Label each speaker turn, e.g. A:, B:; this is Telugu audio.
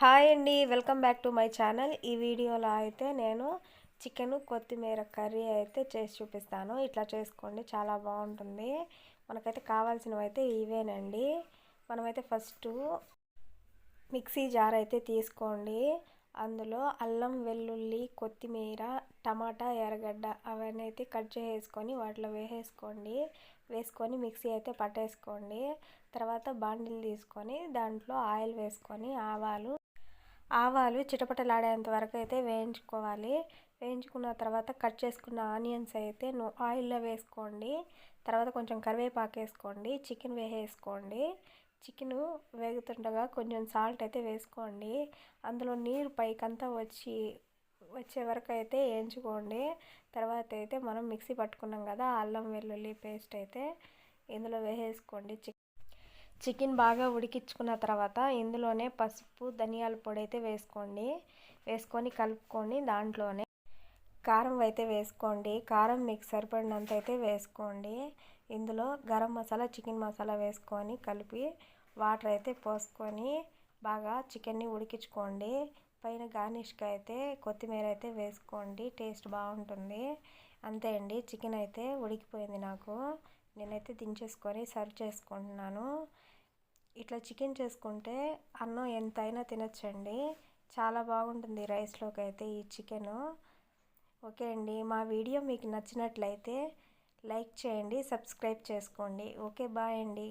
A: హాయ్ అండి welcome back to my channel. ఈ వీడియోలో అయితే నేను చికెన్ కొత్తిమీర కర్రీ అయితే చేసి చూపిస్తాను. ఇట్లా చేసుకోండి చాలా బాగుంటుంది. మనకైతే కావాల్సినవి అయితే ఇవేనండి. మనమైతే ఫస్ట్ మిక్సీ జార్ అయితే తీసుకోండి. అందులో అల్లం వెల్లుల్లి కొత్తిమీర టమాటా ఎర్రగడ్డ అవన్నీ అయితే కట్ చేసుకొని వాటిలో వేసేసుకోండి. వేసుకొని మిక్సీ అయితే పట్టేసుకోండి. తర్వాత బాండిల్ తీసుకొని దాంట్లో ఆయిల్ వేసుకొని ఆవాలు ఆవాలు చిటపటలాడేంత వరకు అయితే వేయించుకోవాలి. వేయించుకున్న తర్వాత కట్ చేసుకున్న ఆనియన్స్ అయితే ఆయిల్లో వేసుకోండి. తర్వాత కొంచెం కరివేపాకు వేసుకోండి. చికెన్ వేసేసుకోండి. చికెన్ వేగుతుండగా కొంచెం సాల్ట్ అయితే వేసుకోండి. అందులో నీరు పైకంతా వచ్చి వచ్చే వరకు అయితే వేయించుకోండి. తర్వాత అయితే మనం మిక్సీ పట్టుకున్నాం కదా అల్లం వెల్లుల్లి పేస్ట్ అయితే ఇందులో వేసేసుకోండి. చికెన్ చికెన్ బాగా ఉడికించుకున్న తర్వాత ఇందులోనే పసుపు ధనియాల పొడి అయితే వేసుకోండి. వేసుకొని కలుపుకొని దాంట్లోనే. కారం అయితే వేసుకోండి. కారం మీకు సరిపడినంత అయితే వేసుకోండి. ఇందులో గరం మసాలా చికెన్ మసాలా వేసుకొని కలిపి వాటర్ అయితే పోసుకొని బాగా చికెన్ని ఉడికించుకోండి. పైన గార్నిష్కి అయితే కొత్తిమీర అయితే వేసుకోండి. టేస్ట్ బాగుంటుంది. అంతే అండి. చికెన్ అయితే ఉడికిపోయింది నాకు. నేనైతే దించేసుకొని సర్వ్ చేసుకుంటున్నాను. ఇట్లా చికెన్ చేసుకుంటే అన్నం ఎంతైనా తినచ్చండి. చాలా బాగుంటుంది రైస్లోకి అయితే ఈ చికెను. ఓకే అండి మా వీడియో మీకు నచ్చినట్లయితే లైక్ చేయండి సబ్స్క్రైబ్ చేసుకోండి. ఓకే బాయ్ అండి.